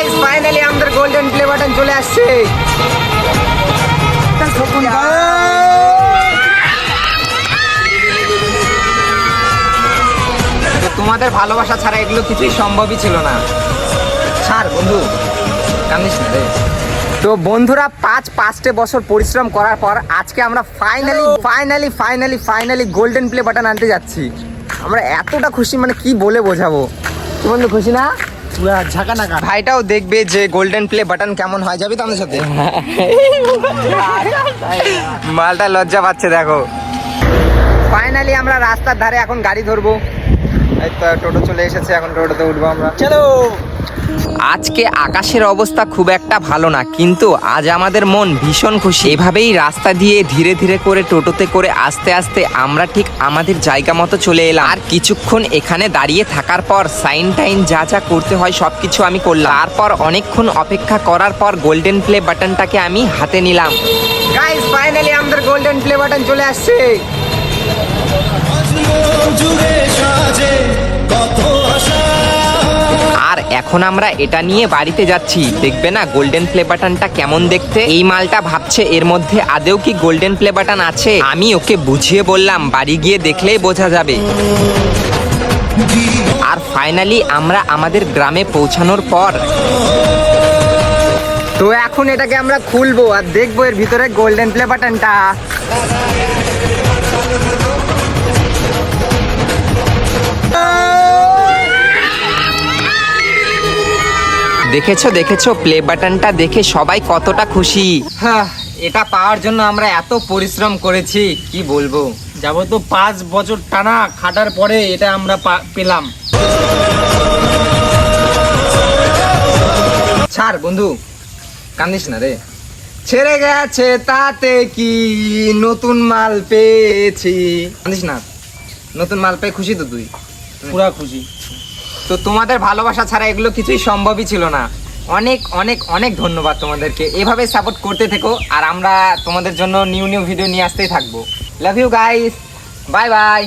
Guys finally আমাদের golden play button চলে আসছে। তো তোমাদের ভালোবাসা ছাড়া এগুলো কিছুই সম্ভবই ছিল না। ছাড় বন্ধু। কান্দিস না রে। তো বন্ধুরা পাঁচ পাঁচটে বছর পরিশ্রম করার পর আজকে আমরা finally finally finally finally golden play button আনতে যাচ্ছি। আমরা এতটা খুশি মানে কি বলে বোঝাবো? বন্ধু খুশি না? পুরা ঝাঁকানাকা ভাইটাও দেখবে যে গোল্ডেন প্লে বাটন কেমন হয়। যাবি তো আমাদের সাথে? মালটা লজ্জা পাচ্ছে, দেখো। ফাইনালি আমরা রাস্তার ধারে এখন গাড়ি ধরবো। এই তো টোটো চলে এসেছে এখন টোটোতে উঠবো আমরা। চলো। আজকে আকাশের অবস্থা খুব একটা ভালো না কিন্তু আজ আমাদের মন ভীষণ খুশি। এভাবেই রাস্তা দিয়ে ধীরে ধীরে করে টোটোতে করে আস্তে আস্তে আমরা ঠিক আমাদের জায়গা মতো চলে এলাম। আর কিছুক্ষণ এখানে দাঁড়িয়ে থাকার পর সাইন টাইন যা যা করতে হয় সব কিছু আমি করলাম। তারপর অনেকক্ষণ অপেক্ষা করার পর গোল্ডেন প্লে বাটনটাকে আমি হাতে নিলাম। গাইস ফাইনালি আমাদের গোল্ডেন প্লে বাটন চলে আসছে। এখন আমরা এটা নিয়ে বাড়িতে যাচ্ছি। দেখবে না গোল্ডেন প্লে বাটনটা কেমন দেখতে? এই মালটা ভাবছে এর মধ্যে আদেও কি গোল্ডেন প্লে বাটন আছে? আমি ওকে বুঝিয়ে বললাম, বাড়ি গিয়ে দেখলেই বোঝা যাবে। আর ফাইনালি আমরা আমাদের গ্রামে পৌঁছানোর পর। তো এখন এটাকে আমরা খুলবো আর দেখব এর ভিতরে গোল্ডেন প্লে বাটনটা দেখেছ দেখেছ? প্লে বাটনটা দেখে সবাই কতটা খুশি। হ্যাঁ এটা পাওয়ার জন্য আমরা এত পরিশ্রম করেছি কি বলব? যাব তো পাঁচ বছর টানা খাটার পরে এটা আমরা পা- পেলাম। ছাড় বন্ধু কান্দিস না রে। ছেড়ে গেছে তাতে কি? নতুন মাল পেয়েছি। কান্দিস না। নতুন মাল পেয়ে খুশি তো তুই? পুরা খুশি। তো তোমাদের ভালোবাসা ছাড়া এগুলো কিছুই সম্ভবই ছিল না। অনেক অনেক অনেক ধন্যবাদ তোমাদেরকে। এভাবে সাপোর্ট করতে থেকো, আর আমরা তোমাদের জন্য নিউ নিউ ভিডিও নিয়ে আসতেই থাকব। Love you guys bye bye